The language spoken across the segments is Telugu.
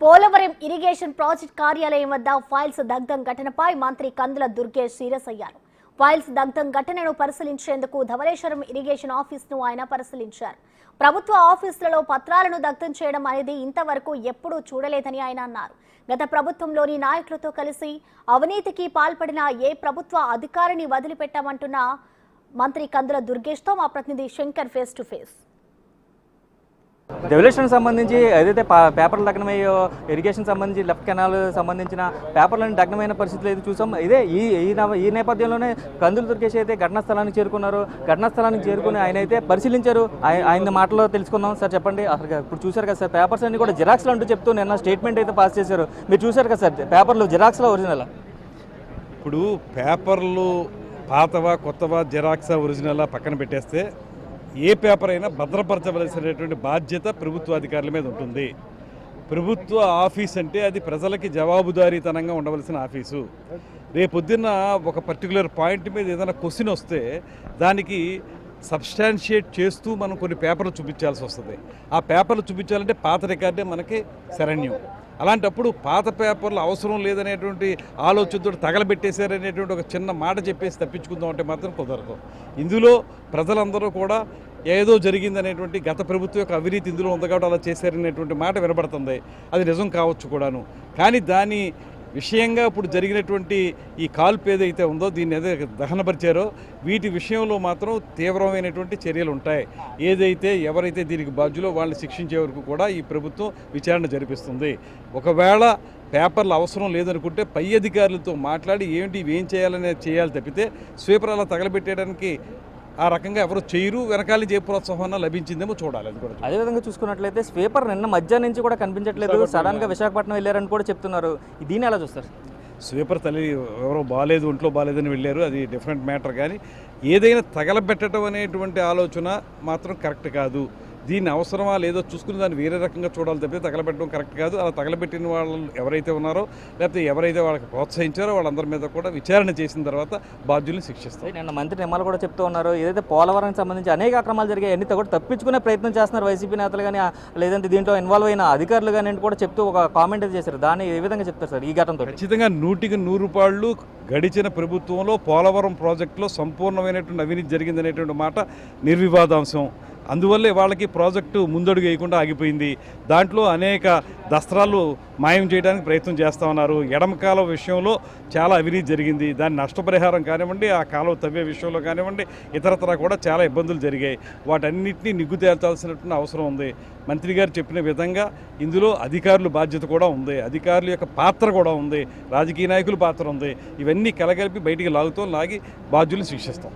పోలవరం ఇరిగేషన్ ప్రాజెక్ట్ కార్యాలయం వద్ద ఫైల్స్ దగ్ధం ఘటనపై మంత్రి కందుల దుర్గేష్ సీరియస్ అయ్యారు. ఫైల్స్ దగ్ధం ఘటనను పరిశీలించేందుకు ధవళేశ్వరం ఇరిగేషన్ ఆఫీస్ను ఆయన పరిశీలించారు. ప్రభుత్వ ఆఫీసులలో పత్రాలను దగ్ధం చేయడం అనేది ఇంతవరకు ఎప్పుడూ చూడలేదని ఆయన అన్నారు. గత ప్రభుత్వంలోని నాయకులతో కలిసి అవినీతికి పాల్పడిన ఏ ప్రభుత్వ అధికారిని వదిలిపెట్టామంటున్న మంత్రి కందుల దుర్గేష్తో మా ప్రతినిధి Shankar face to face revolution సంబంధించి ఏదైతే పా- పేపర్లు దగ్నమయ్యో ఇరిగేషన్ సంబంధించి లెఫ్ట్ కెనాల్ సంబంధించిన పేపర్లను దగ్నమైన పరిస్థితులు అయితే చూసాం ఇదే ఈ ఈ నేపథ్యంలోనే కందులు దుర్గేష్ అయితే ఘటనా స్థలానికి చేరుకున్నారు. ఘటనా స్థలానికి చేరుకుని ఆయన అయితే పరిశీలించారు. ఆయన మాటలో తెలుసుకుందాం సార్ చెప్పండి. అసలు ఇప్పుడు చూశారు కదా సార్ పేపర్స్ అన్ని కూడా జిరాక్స్లు అంటూ చెప్తూ నిన్న స్టేట్మెంట్ అయితే పాస్ చేశారు. మీరు చూశారు కదా సార్ పేపర్లు జిరాక్స్లో ఒరిజినల్ ఇప్పుడు పేపర్లు పాతవా కొత్తవా జిరాక్సా ఒరిజినలా పక్కన పెట్టేస్తే ఏ పేపర్ అయినా భద్రపరచవలసినటువంటి బాధ్యత ప్రభుత్వ అధికారుల మీద ఉంటుంది. ప్రభుత్వ ఆఫీస్ అంటే అది ప్రజలకి జవాబుదారీతనంగా ఉండవలసిన ఆఫీసు. రేపొద్దున్న ఒక పర్టికులర్ పాయింట్ మీద ఏదైనా క్వశ్చన్ వస్తే దానికి సబ్స్టాన్షియేట్ చేస్తూ మనం కొన్ని పేపర్లు చూపించాల్సి వస్తుంది. ఆ పేపర్లు చూపించాలంటే పాత రికార్డే మనకి శరణ్యం. అలాంటప్పుడు పాత పేపర్లు అవసరం లేదనేటువంటి ఆలోచనతో తగలబెట్టేశారనేటువంటి ఒక చిన్న మాట చెప్పేసి తప్పించుకుందాం అంటే మాత్రం కుదరదు. ఇందులో ప్రజలందరూ కూడా ఏదో జరిగిందనేటువంటి గత ప్రభుత్వం యొక్క అవినీతి ఇందులో ఉంది కాబట్టి అలా చేశారనేటువంటి మాట వినబడుతుంది. అది నిజం కావచ్చు కూడాను. కానీ దాని విషయంగా ఇప్పుడు జరిగినటువంటి ఈ కాల్పు ఏదైతే ఉందో దీన్ని ఏదో దహనపరిచారో వీటి విషయంలో మాత్రం తీవ్రమైనటువంటి చర్యలు ఉంటాయి. ఏదైతే ఎవరైతే దీనికి బాధ్యులో వాళ్ళని శిక్షించే వరకు కూడా ఈ ప్రభుత్వం విచారణ జరిపిస్తుంది. ఒకవేళ పేపర్లు అవసరం లేదనుకుంటే పై అధికారులతో మాట్లాడి ఏంటి ఏం చేయాలనేది చేయాలి తప్పితే స్వీపర్ అలా తగలబెట్టేయడానికి ఆ రకంగా ఎవరు చేయరు వెనకాల ఏ ప్రోత్సాహం లభించిందేమో చూడాలి అది కూడా అదేవిధంగా చూసుకున్నట్లయితే స్వీపర్ నిన్న మధ్యాహ్నం నుంచి కూడా కనిపించట్లేదు. సడన్గా విశాఖపట్నం వెళ్ళారని కూడా చెప్తున్నారు. దీన్ని ఎలా చూస్తారు? స్వీపర్ తల్లి ఎవరో బాగాలేదు ఒంట్లో బాగాలేదని వెళ్ళారు అది డిఫరెంట్ మ్యాటర్ కానీ ఏదైనా తగలబెట్టడం అనేటువంటి ఆలోచన మాత్రం కరెక్ట్ కాదు. దీన్ని అవసరమా లేదో చూసుకుని దాన్ని వేరే రకంగా చూడాలి తప్పితే తగలబెట్టడం కరెక్ట్ కాదు. అలా తగలబెట్టిన వాళ్ళు ఎవరైతే ఉన్నారో లేకపోతే ఎవరైతే వాళ్ళకి ప్రోత్సహించారో వాళ్ళందరి మీద కూడా విచారణ చేసిన తర్వాత బాధ్యుల్ని శిక్షిస్తారు నిన్న మంత్రి నిమ్మల కూడా చెప్తూ ఉన్నారు. ఏదైతే పోలవరానికి సంబంధించి అనేక అక్రమాలు జరిగాయి అన్ని కూడా తప్పించుకునే ప్రయత్నం చేస్తున్నారు వైసీపీ నేతలు కానీ లేదంటే దీంట్లో ఇన్వాల్వ్ అయిన అధికారులు కానీ కూడా చెప్తూ ఒక కామెంట్ చేశారు. దాన్ని ఏ విధంగా చెప్తారు సార్ ఈ ఘటనతో ఖచ్చితంగా నూటికి నూరు రూపాయలు గడిచిన ప్రభుత్వంలో పోలవరం ప్రాజెక్టులో సంపూర్ణమైనటువంటి అవినీతి జరిగిందనేటువంటి మాట నిర్వివాదాంశం. అందువల్లే వాళ్ళకి ప్రాజెక్టు ముందడుగు వేయకుండా ఆగిపోయింది. దాంట్లో అనేక దస్త్రాలు మాయం చేయడానికి ప్రయత్నం చేస్తా ఉన్నారు. ఎడమ కాలువ విషయంలో చాలా అవినీతి జరిగింది. దాని నష్టపరిహారం కానివ్వండి ఆ కాలువ తవ్వే విషయంలో కానివ్వండి ఇతరతర కూడా చాలా ఇబ్బందులు జరిగాయి. వాటన్నిటినీ నిగ్గు తేల్చాల్సినటువంటి అవసరం ఉంది. మంత్రి గారు చెప్పిన విధంగా ఇందులో అధికారుల బాధ్యత కూడా ఉంది. అధికారుల యొక్క పాత్ర కూడా ఉంది. రాజకీయ నాయకుల పాత్ర ఉంది. ఇవన్నీ కలగలిపి బయటికి లాగుతాం లాగి బాధ్యులు శిక్షిస్తాం.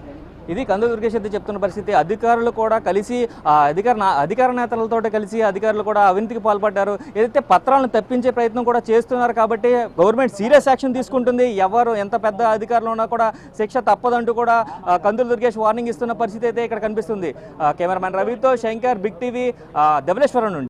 ఇది కందు దుర్గేష్ అయితే చెప్తున్న పరిస్థితి. అధికారులు కూడా కలిసి అధికార నా- అధికార నేతలతో కలిసి అధికారులు కూడా అవినీతికి పాల్పడ్డారు. ఏదైతే పత్రాలను తప్పించే ప్రయత్నం కూడా చేస్తున్నారు కాబట్టి గవర్నమెంట్ సీరియస్ యాక్షన్ తీసుకుంటుంది. ఎవరు ఎంత పెద్ద అధికారులు ఉన్నా కూడా శిక్ష తప్పదంటూ కూడా కందులు దుర్గేష్ వార్నింగ్ ఇస్తున్న పరిస్థితి అయితే ఇక్కడ కనిపిస్తుంది. కెమెరామెన్ రవితో శంకర్ బిగ్ టీవీ ధవలేశ్వరం నుండి.